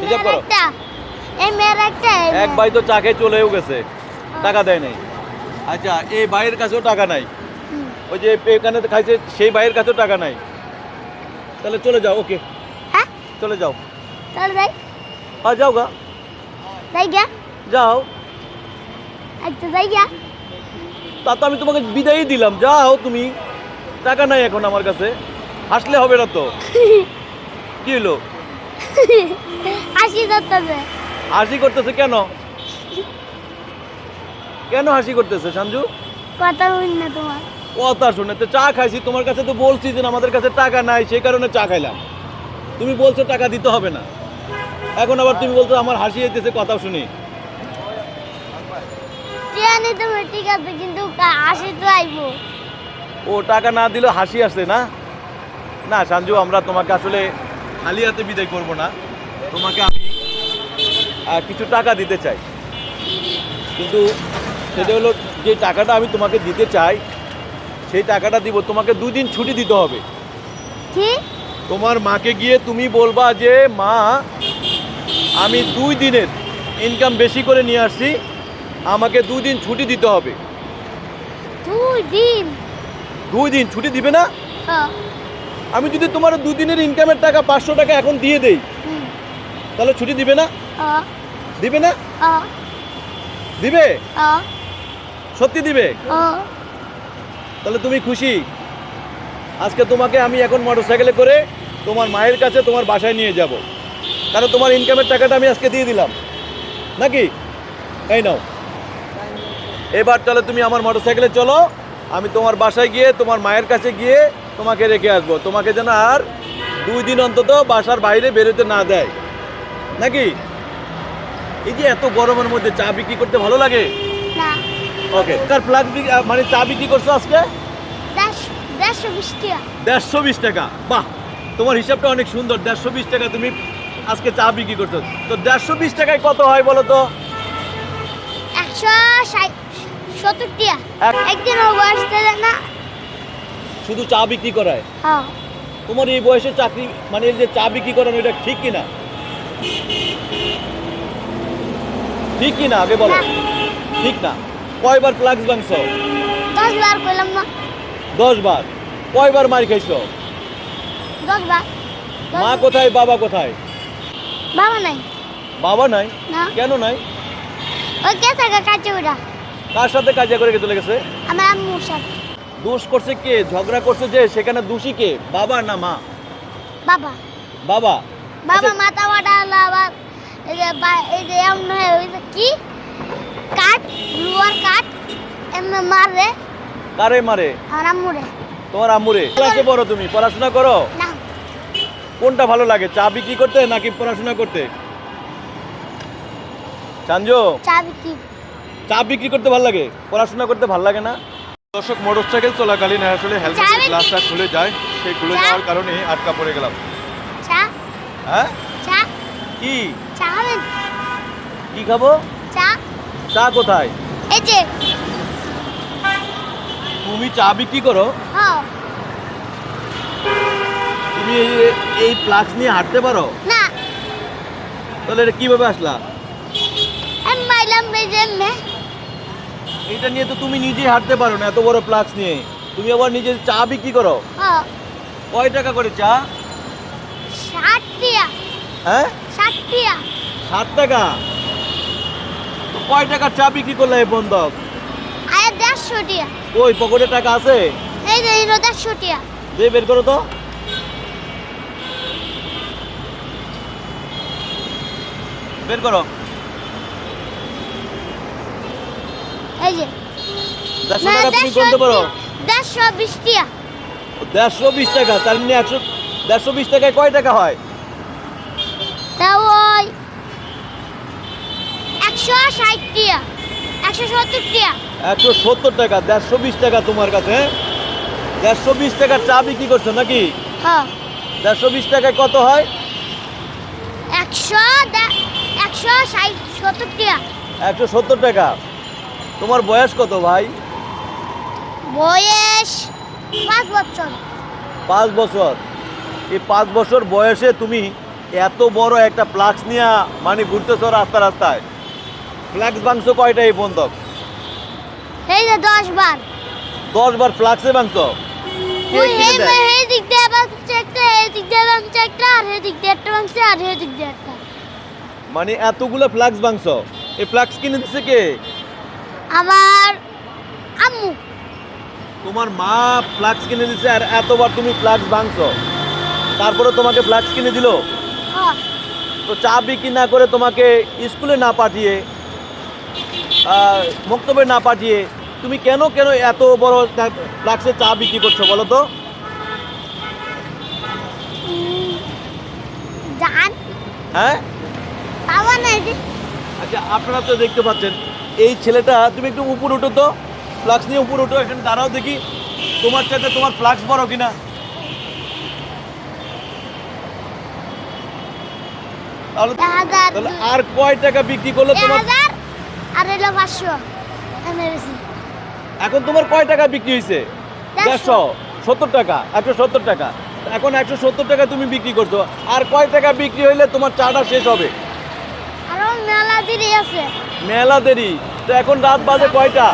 হিসাব করো এই মেয়ের একটা এক ভাই তো চা খেয়ে চলেও গেছে টাকা দেয় নাই। আচ্ছা এই ভাইয়ের কাছেও টাকা নাই। ওই যে এখানে খাইছে সেই ভাইয়ের কাছেও টাকা নাই। তাহলে চলে যাও ওকে। হ্যাঁ? চলে যাও। চল যাই। আর যাও গা। যাই গা যাও। আচ্ছা যাই গা তা তো আমি তোমাকে বিদায়ই দিলাম যাও তুমি। টাকা নাই এখন আমার কাছে। হাসলে হবে না তো। কি হলো আসি ধরতেছে হাসি করতেছে কেন? কেন হাসি করতেছে সঞ্জু কথা বলি না তোমার। কথা শুনে তো চা খাইছি তোমার কাছে তো বলছি যে আমাদের কাছে টাকা নাই সেই কারণে চা খাইলাম। তুমি বলছো টাকা দিতে হবে না। এখন আবার তুমি বলছো আমার হাসি হইতেছে কথা শুনি। জানি তুমি ঠিক আছে কিন্তু আসি তো আইবো। ও টাকা না দিলে হাসি আসে না? না সঞ্জু আমরা তোমাকে আসলে খালি হাতে বিদায় করব না। তোমাকে আমি কিছু টাকা দিতে চাই। কিন্তু সেটা হলো যে টাকাটা আমি তোমাকে দিতে চাই সেই টাকাটা দিব তোমাকে দুই দিন ছুটি দিতে হবে। তোমার মাকে গিয়ে তুমি বলবা যে মা আমি দুই দিনের ইনকাম বেশি করে নিয়ে আসছি আমাকে দুই দিন ছুটি দিতে হবে। দুই দিন? দুই দিন ছুটি দিবে না? হ্যাঁ। আমি যদি তোমার দুই দিনের ইনকামের টাকা পাঁচশো টাকা এখন দিয়ে দেই তাহলে ছুটি দিবে না? দিবে না? দিবে? সত্যি দিবে? তাহলে তুমি খুশি? আজকে তোমাকে আমি এখন মোটরসাইকেলে করে তোমার মায়ের কাছে তোমার বাসায় নিয়ে যাব। কারণ তোমার ইনকামের টাকাটা আমি আজকে দিয়ে দিলাম। নাকি? এই নাও। এবার তাহলে তুমি আমার মোটরসাইকেলে চলো। আমি তোমার বাসায় গিয়ে তোমার মায়ের কাছে গিয়ে তোমাকে রেখে আসব। তোমাকে যেন আর দুই দিন অন্তত বাসার বাইরে বেরোতে না দেয়। নাকি? এই যে এত গরমের মধ্যে চা বিক্রি করতে ভালো লাগে? ওকে তার মানে চা বিক্রি করছ আজকে? দেড়শো বিশ টাকা। বাহ! তোমার হিসাবটা অনেক সুন্দর। দেড়শো বিশ টাকা তুমি আজকে চা বিক্রি করছ। তো দেড়শো বিশ টাকায় কত হয় বলো তো? একশো সত্তর টাকা। একদিন শুধু চা বিক্রি করায়? হ্যাঁ। তোমার এই বয়সে চাকরি মানে এই যে চা বিক্রি করানো এটা ঠিক কিনা? ঠিক কিনা? আগে বলো। ঠিক না? কয়বার ফ্লাক্স ভাঙছো? দশ বার করলাম না। দশ বার কয়বার মার খাইছো? দশ বার মা কোথায় বাবা কোথায়? বাবা নাই। বাবা নাই? কেন নাই? ওই কে থাকে ওরা কার সাথে কাজে করে চলে গেছে আমার আম্মুর সাথে। দোষ করছে কে? ঝগড়া করছে যে সেখানে দোষী কে? বাবা না মা? বাবা। বাবা? বাবা আচ্ছা, মাথা ওটা হলো আবার। এই যে এই যে এমন হয়ে ওই কি? কাঠ লোয়ার কাঠ এমনি মারে। কারে মারে? আমার আম্মুরে। তোমার আম্মুরে। ক্লাসে পড়ো তুমি। পড়াশোনা করো? না। কোনটা ভালো লাগে? চা বিক্রি করতে নাকি পড়াশোনা করতে? চাঞ্জো চা বিক্রি। চা বিক্রি করতে ভালো লাগে? পড়াশোনা করতে ভালো লাগে না? দর্শক মোটরসাইকেল চলাকালীন আসলে চা হেলমেটের গ্লাসটা খুলে যায়। সেই খুলে যাওয়ার কারণে আটকা পড়ে গেলাম। চা? হ্যাঁ? চা? কি? কি খাব? চা? চা কোথায়? এই যে। তুমি চা বিক্রি করো? হ্যাঁ। তুমি এই- এই ফ্লাক্স নিয়ে হাঁটতে পারো? না। তাহলে এটা কীভাবে আসলা? আমি মাইলাম এমনি এটা নিয়ে তো তুমি নিজেই হাঁটতে পারো না এত বড় ফ্লাক্স নিয়ে। তুমি আবার নিজের চা বিক্রি করো? কয় টাকা করে চা? ষাট হ্যাঁ? ষাট টিয়া। ষাট টাকা? কয় চা বিক্রি করলে এই বন্ধক? আয় দেড়শো ওই পকেটে টাকা আছে? এই যে দেড়শো বের করো তো। বের করো। এই যে। দেড়শো না, টাকা তুমি দেড়শো পারো। দেড়শো বিশ টিয়া দেড়শো বিশ টাকা তার নিয়ে একশো দেড়শো বিশ টাকায় কয় টাকা হয়? তা ওই একশো ষাট একশো সত্তর একশো সত্তর টাকা দেড়শো বিশ টাকা তোমার কাছে হ্যাঁ? দেড়শো বিশ টাকার চা বিক্রি করছ নাকি? হ্যাঁ। দেড়শো বিশ টাকায় কত হয়? একশো একশো ষাট সত্তর টিয়া একশো সত্তর টাকা। তোমার বয়স কত ভাই? বয়স পাঁচ বছর। পাঁচ বছর। এই পাঁচ বছর বয়সে তুমি এত বড় একটা ফ্লাক্স নিয়ে মানে ঘুরতেছ রাস্তা রাস্তায়। ফ্ল্যাক্স বাংশ কয়টা এই বন্ধক এই যে দশ বার। দশ বার ফ্লাক্সে বাংশ মানে এতগুলো ফ্লাক্স বাংশ এই ফ্লাক্স কিনে দিচ্ছে কে? আমার আম্মু। তোমার মা ফ্লাক্স কিনে দিচ্ছে আর এতবার তুমি ফ্লাক্স বাংশ তারপরে তোমাকে ফ্লাক্স কিনে দিলো? হ্যাঁ। তো চা বিক্রি না করে তোমাকে স্কুলে না পাঠিয়ে মক্তবে না পাঠিয়ে তুমি কেন কেন এত বড় ফ্লাক্সে চা বিক্রি করছ বলো তো? জান। হ্যাঁ? যে আচ্ছা আপনারা তো দেখতে পাচ্ছেন। এই ছেলেটা তুমি একটু উপর উঠো তো। ফ্লাক্স নিয়ে উপর উঠো এখানে দাঁড়াও দেখি। তোমার চাইতে তোমার ফ্লাক্স বড় কিনা? তাহলে আর কয় টাকা বিক্রি করলে তোমার আর এলো পাঁচশো। এখন তোমার কয় টাকা বিক্রি হয়েছে দেড়শো। দেড়শো সত্তর টাকা একশো সত্তর টাকা। এখন একশো সত্তর টাকা তুমি বিক্রি করছ। আর কয় টাকা বিক্রি হইলে তোমার চাটা শেষ হবে? মেলা দেরি আছে। মেলা দেরি। তো এখন রাত বাজে কয়টা?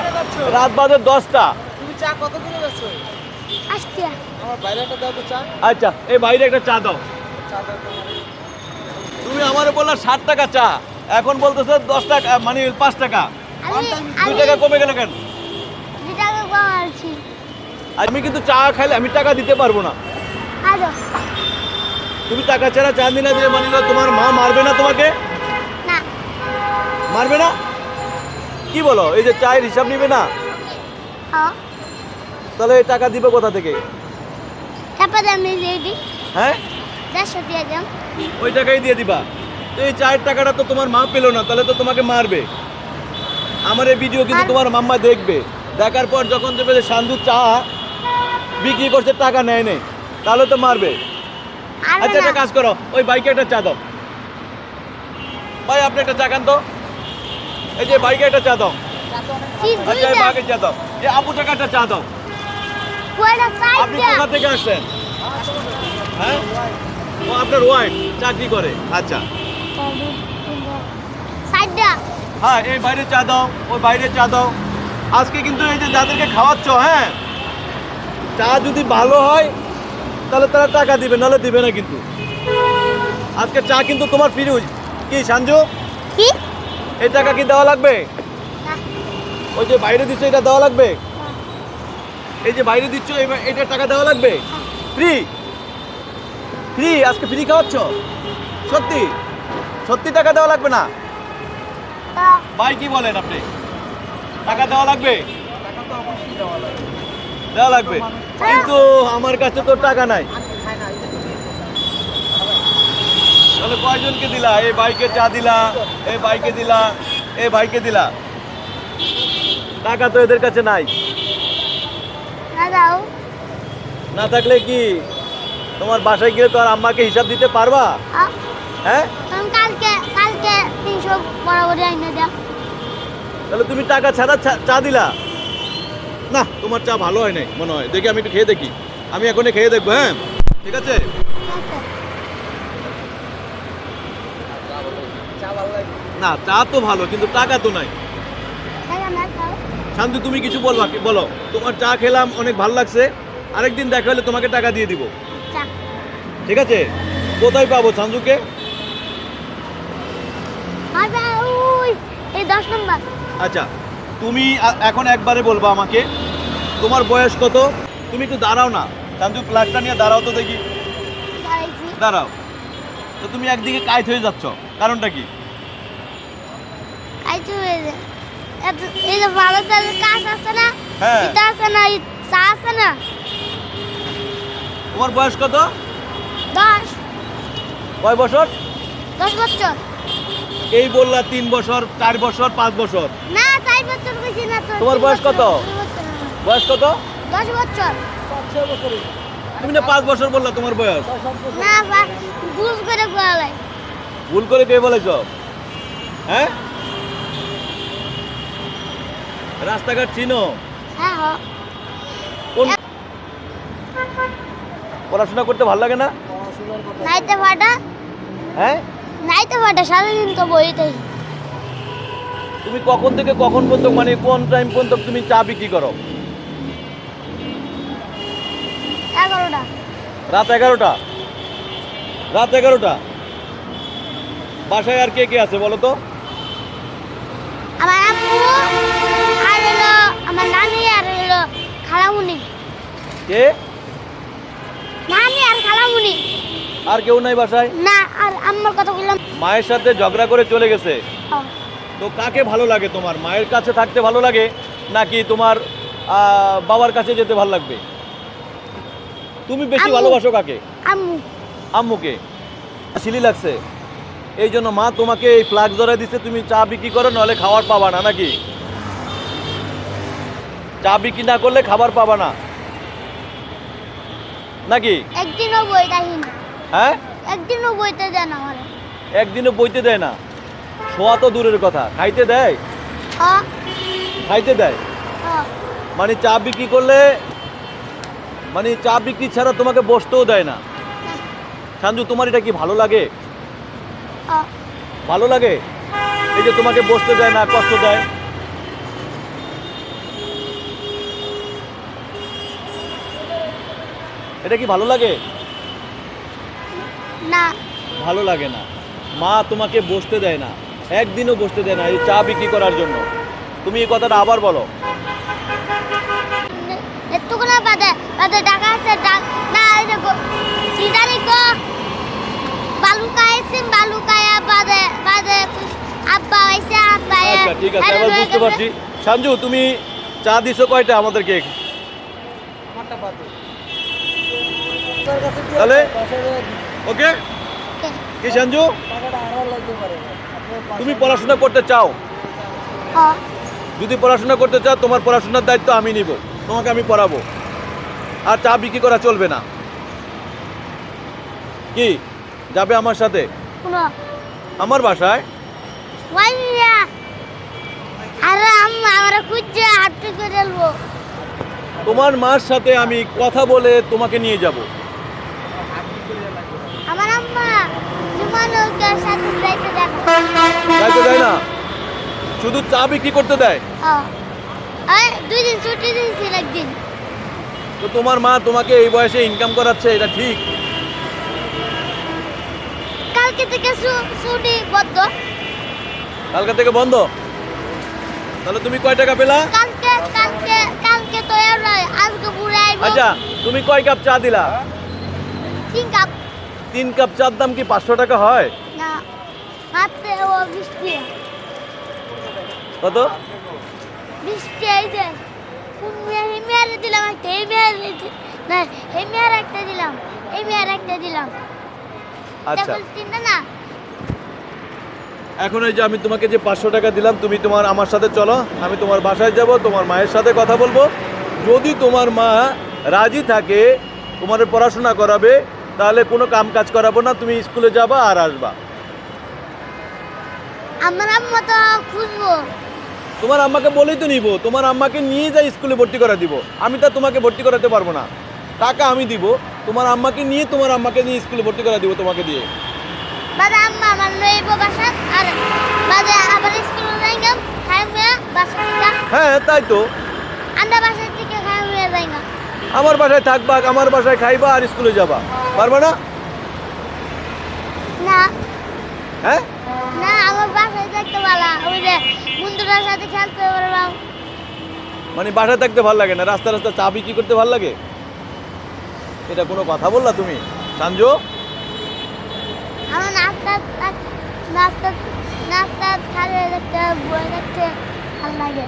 রাত বাজে দশটা। তুমি চা কত করে যাচ্ছ? আসতে আমার বাইরে একটা দাও তো চা। আচ্ছা এই বাইরে একটা চা দাও। তুমি আমার। বললা ষাট টাকা চা এখন বলতেছে দশ টাকা মানে পাঁচ টাকা। আমি দুই টাকা কমে গেল কেন? আমি কিন্তু চা খাইলে আমি টাকা দিতে পারব না। তুমি টাকা ছাড়া চা দিলে দিয়ে মানে তোমার মা মারবে না তোমাকে? মারবে না? কি বলো? এই যে চায়ের হিসাব নিবে না? হ্যাঁ। তাহলে টাকা দিবে কোথা থেকে? হ্যাঁ? ওই টাকাই দিয়ে দিবা। তো এই চায়ের টাকাটা তো তোমার মা পেল না তাহলে তো তোমাকে মারবে। আমার এই ভিডিও কিন্তু তোমার মাম্মা দেখবে। দেখার পর যখন দেবে যে সান্ধু চা বিক্রি করছে টাকা নেয় নেই তাহলে তো মারবে। আচ্ছা একটা কাজ করো ওই বাইকে একটা চা দাও। ভাই আপনি একটা চা খান তো। এই যে বাইকে একটা চা দাও আচ্ছা এই বাইকে চা দাও এই আপু টাকা একটা চা দাও আপনি কোথা থেকে আসছেন? হ্যাঁ? ও আপনার ওয়াইফ চাকরি করে। আচ্ছা। হ্যাঁ এই বাইরে চা দাও ওই বাইরে চা দাও আজকে কিন্তু এই যে যাদেরকে খাওয়াচ্ছ হ্যাঁ? চা যদি ভালো হয় তাহলে তারা টাকা দিবে নাহলে দিবে না কিন্তু। আজকে চা কিন্তু তোমার ফ্রি কি সাঞ্জু কি? এই টাকা কি দেওয়া লাগবে? ওই যে বাইরে দিচ্ছ এটা দেওয়া লাগবে? এই যে বাইরে দিচ্ছ এটা টাকা দেওয়া লাগবে? ফ্রি ফ্রি আজকে ফ্রি খাওয়াচ্ছ? সত্যি? সত্যি টাকা দেওয়া লাগবে না? ভাই কি বলেন আপনি? টাকা দেওয়া লাগবে? টাকা তো অবশ্যই দেওয়া লাগে দেওয়া লাগবে। কিন্তু আমার কাছে তো টাকা নাই আমি খাই না এটা তুমি তাহলে কয়জনকে দিলা? এই বাইকে চা দিলা এই বাইকে দিলা এই ভাইকে দিলা। টাকা তো এদের কাছে নাই। না থাকলে কি? তোমার বাসায় গিয়ে তো আর আম্মাকে হিসাব দিতে পারবা? হ্যাঁ? কালকে কালকে তিনশো বরাবরই আইনে দাও। তাহলে তুমি টাকা ছাড়া চা দিলা? না তোমার চা ভালো হয় নাই মনে হয়। দেখি আমি একটু খেয়ে দেখি। আমি এখনই খেয়ে দেখব হ্যাঁ? ঠিক আছে আচ্ছা চা ভালো লাগে না চা তো ভালো কিন্তু টাকা তো নাই। শান্তু তুমি কিছু বলবা কি? বলো তোমার চা খেলাম অনেক ভালো লাগছে। আরেকদিন দেখা হলে তোমাকে টাকা দিয়ে দিব। ঠিক আছে? কোথায় পাবো সাঞ্জুকে আচ্ছা তুমি এখন একবারে বলবা আমাকে তোমার বয়স কত? তুমি একটু দাঁড়াও না। সাঞ্জু ফ্ল্যাগটা নিয়ে দাঁড়াও তো দেখি। দাঁড়াও। তো তুমি একদিকে কাইত হয়ে যাচ্ছ। কারণটা কি? খাইতে হয়ে যায় এই যে ভালো কাজ আছে না? হ্যাঁ। এটা আছে না এই চা আছে না? তোমার বয়স কত? দশ। কয় বছর? দশ বছর। এই বললা তিন বছর চার বছর পাঁচ বছর। না চার বছর বেশি না তোমার বয়স কত? বয়স কত? দশ বছর। তুমি না পাঁচ বছর বললা তোমার বয়স? না ভুল করে বলাই ভুল করে কে বলেছ? হ্যাঁ? রাস্তাঘাট চিনো? হ্যাঁ পড়াশোনা করতে ভালো লাগে না? নাইতে ফাটা হ্যাঁ? নাই তো ফাটা সারাদিন তো বইতেই। তুমি কখন থেকে কখন পর্যন্ত মানে কোন টাইম পর্যন্ত তুমি চা বিক্রি করো? এগারোটা। রাত এগারোটা? রাত এগারোটা? বাসায় আর কে কে আছে বলো তো? আমার আম্মু আমার নানি আর হলো খালামুনি। কে? নানি আর খালামুনি। আর কেউ নাই বাসায়? না আর আম্মার কথা বললাম। মায়ের সাথে ঝগড়া করে চলে গেছে। তো কাকে ভালো লাগে তোমার? মায়ের কাছে থাকতে ভালো লাগে নাকি তোমার বাবার কাছে যেতে ভালো লাগবে? তুমি বেশি ভালোবাসো কাকে? আম্মু। আম্মুকে। সিলি লাগছে। এই জন্য মা তোমাকে এই ফ্লাক্স ধরে দিচ্ছে তুমি চা বিক্রি করো নাহলে খাবার পাবা না নাকি? চা বিক্রি না করলে খাবার পাবা না। নাকি? একদিনও বইটাহীন হ্যাঁ? একদিনও বইতে দেন আমার একদিনও বইতে দেয় না। শোয়া তো দূরের কথা। খাইতে দেয়? ও খাইতে দেয়? ও মানে চা বিক্রি করলে? মানে চা বিক্রি ছাড়া তোমাকে বসতেও দেয় না? সাঞ্জু তোমার এটা কি ভালো লাগে? ও ভালো লাগে? এই যে তোমাকে বসতে দেয় না কষ্ট দেয়? এটা কি ভালো লাগে? না। ভালো লাগে না। মা তোমাকে বসতে দেয় না। একদিনও বসতে দেয় না এই চা বিক্রি করার জন্য। তুমি এই কথাটা আবার বলো। এতক্ষণ বাদে বাদে টাকা আছে না এই যে সিদারি কো বালুকা আইছে বালুকায়া বাদে বাদে আব্বা আইছে আব্বা আচ্ছা ঠিক আছে এবার বুঝতে পারছি। সাঞ্জু তুমি চা দিছো কয়টা আমাদেরকে? আমারটা বাদ। তাহলে? ওকে? কি সাঞ্জু? তুমি পড়াশোনা করতে চাও? যদি পড়াশোনা করতে চাও তোমার পড়াশোনার দায়িত্ব আমি নিব। তোমাকে আমি পড়াবো। আর চা বিক্রি করা চলবে না। কি? যাবে আমার সাথে? আমার বাসায়? তোমার মার সাথে আমি কথা বলে তোমাকে নিয়ে যাব আমার আম্মা জুমানোর সাথে যাইতে দেয় না? শুধু চা বিক্রি করতে দেয়? ও। দুই দিন ছুটি দিয়েছিল একদিন। তো তোমার মা তোমাকে এই বয়সে ইনকাম করাচ্ছে এটা ঠিক? কালকে থেকে ছুটি বদ্ধ কালকা থেকে বন্ধ? তাহলে তুমি কয় টাকা পেলা? কালকে কালকে কালকে তো এর আজকে পুরো আচ্ছা তুমি কয় কাপ চা দিলা? তিন কাপ। তিন কাপ চার দাম কি পাঁচশো টাকা হয়? কত? এখন এই যে আমি তোমাকে যে পাঁচশো টাকা দিলাম তুমি তোমার আমার সাথে চলো আমি তোমার বাসায় যাব তোমার মায়ের সাথে কথা বলব। যদি তোমার মা রাজি থাকে তোমার পড়াশোনা করাবে তাহলে কোনো কাম কাজ করাবো না তুমি স্কুলে যাবা আর আসবা। আমার আম্মা তো খুঁজবো। তোমার আম্মাকে বলেই তো নিব তোমার আম্মাকে নিয়ে যাই স্কুলে ভর্তি করা দিব। আমি তা তোমাকে ভর্তি করাতে পারব না। টাকা আমি দিব তোমার আম্মাকে নিয়ে তোমার আম্মাকে নিয়ে স্কুলে ভর্তি করা দিব তোমাকে দিয়ে। বাদে আম্মা আমার লইব বাসা আর বাদে আবার স্কুলে যাই গা খাই মেয়ে বাসা হ্যাঁ তাই তো। আন্ডা বাসা থেকে খাই মেয়ে যাই গা আমার বাসায় থাকবা আমার বাসায় খাইবা আর স্কুলে যাবা। পারবা না? না। হ্যাঁ? না আমার বাসায় দেখতে পালা ওই যে বন্ধুদের সাথে খেলতে পারলাম মানে বাসায় থাকতে ভালো লাগে না? রাস্তা রাস্তা চা বিক্রি করতে ভালো লাগে? এটা কোনো কথা বললা তুমি? সাঞ্জু আমার নাস্তা নাস্তা নাস্তা খালে দেখতে বই দেখতে ভালো লাগে।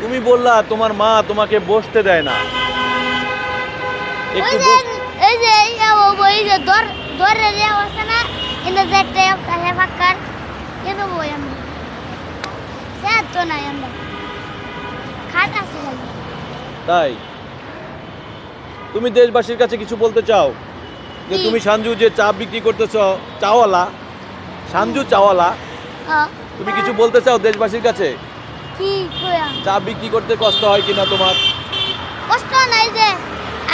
তুমি বললা তোমার মা তোমাকে বসতে দেয় না। একটু বস- এই যে এই যে ও ওই যে দর দরে যে অবস্থা না কিন্তু যে একটা কাছে ফাঁকার কেন বই আমরা সে তো নাই আমরা খাট আছে তাই? তুমি দেশবাসীর কাছে কিছু বলতে চাও? যে তুমি সাঞ্জু যে চা বিক্রি করতেছ চাওয়ালা সাঞ্জু চাওয়ালা হ্যাঁ, তুমি কিছু বলতে চাও দেশবাসীর কাছে? কি চা বিক্রি করতে কষ্ট হয় কিনা তোমার? কষ্ট নাই যে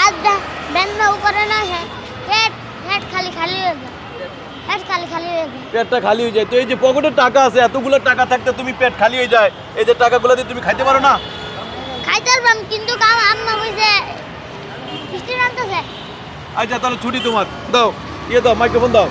আজ ব্যান্ড করে না হেড পেট খালি খালি হয়ে যায় পেট খালি খালি হয়ে যায় পেটটা খালি হয়ে যায়। তো এই যে পকেটে টাকা আছে এতগুলো টাকা থাকতে তুমি পেট খালি হয়ে যায়। এই যে টাকাগুলো দিয়ে তুমি খাইতে পারো না? খাইতে পারবাম কিন্তু কাম আম্মা বৃষ্টি নামতেছে আচ্ছা তাহলে ছুটি তোমার। দাও ইয়ে দাও মাইক্রোফোন দাও।